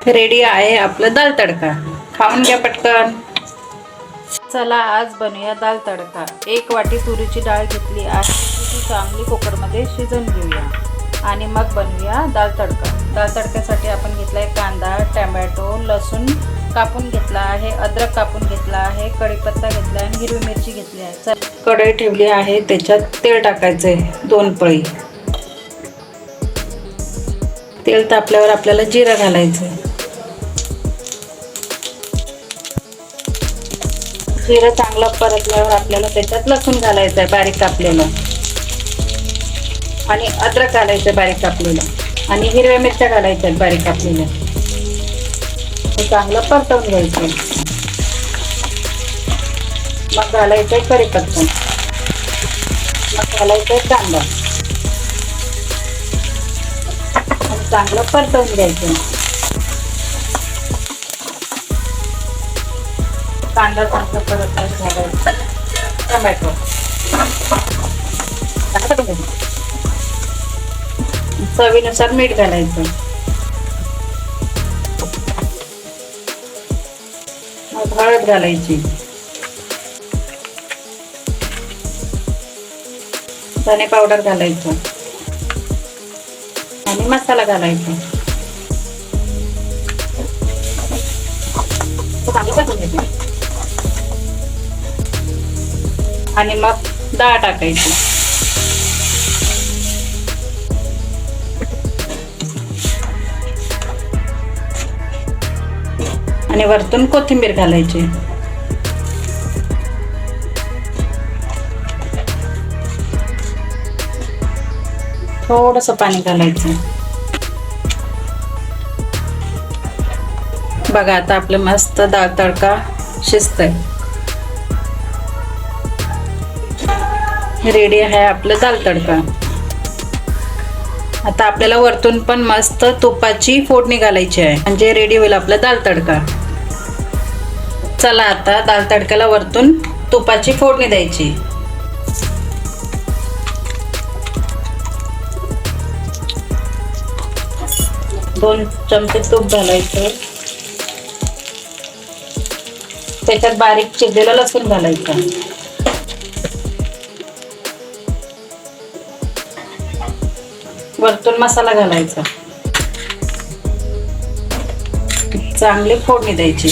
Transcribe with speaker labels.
Speaker 1: Ready आहे आपलं दाल तडका. खाऊन घ्या पटकन. चला आज बनवूया दाल तडका. एक वाटी तुरीची डाळ घेतली आहे. ती चांगली कुकरमध्ये शिजवून घेऊया. आणि मग बनवूया दाल तडका. दाल तडक्यासाठी आपण घेतला आहे कांदा टॅमॅटो लसूण कापून घेतला आहे अद्रक कापून घेतला आहे कढीपत्ता घेतला आहे आणि हिरवी मिरची घेतली आहे. चल. कढई ठेवली आहे त्याच्यात तेल टाकायचं आहे दोन पळी. तेल तापल्यावर आपल्याला जिरं घालायचं आहे जिरं चांगलं परतल्यावर आपल्याला त्याच्यात लसूण घालायचं आहे बारीक कापलेलं. आणि अद्रक घालायचं आहे बारीक कापलेलं. आणि हिरव्या मिरच्या घालायच्या आहेत बारीक कापलेल्या. हे चांगलं परतवून घ्यायचं. मग घालायचं आहे कढीपत्ता. मग घालायचं आहे कांदा चांगलं परतवून घ्यायचं. कांदा चांगला परत घालायचा. टमॅटो. चवीनुसार मीठ घालायचं. मग हळद घालायची. धने पावडर घालायचं. आणि मसाला घालायचा. तो चांगलं आणि मग डाळ टाकायची. आणि वरतून कोथिंबीर घालायची. थोडस पाणी घालायचं. बघा आता आपलं मस्त डाळ तडका शिजतंय. रेडी आहे आपलं दाल तडका. आता आपल्याला वरतून पण मस्त तुपाची फोडणी घालायची आहे. म्हणजे रेडी होईल आपला दाल तडका. चला आता दाल तडक्याला वरतून तुपाची फोडणी द्यायची दोन चमचे तूप घालायचं. त्याच्यात बारीक चिरलेलं लसूण घालायचं. वरतून मसाला घालायचा. चांगली फोडणी द्यायची.